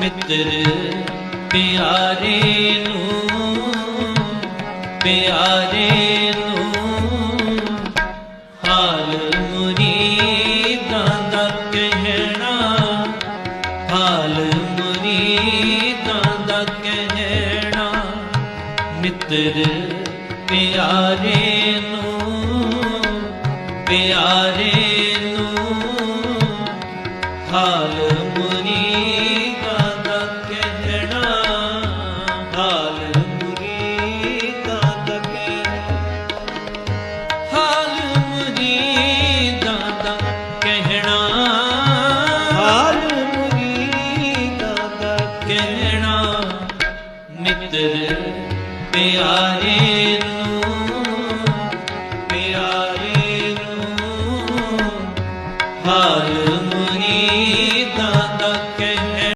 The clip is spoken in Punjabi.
ਮਿੱਤਰ ਪਿਆਰੇ ਨੂੰ ਪਿਆਰੇ ਨੂੰ, ਹਾਲ ਮੁਰੀਦਾਂ ਦਾ ਕਹਿਣਾ, ਹਾਲ ਮੁਰੀਦਾਂ ਦਾ ਕਹਿਣਾ, ਮਿੱਤਰ ਪਿਆਰੇ ਨੂੰ ਪਿਆਰੇ ਨੂੰ, ਹਾਲ ਮੁਰੀਦਾਂ ਕਹਿਣਾ ਮਿੱਤਰ ਪਿਆਰੇ ਪਿਆਰੇ ਨੂੰ ਹਰ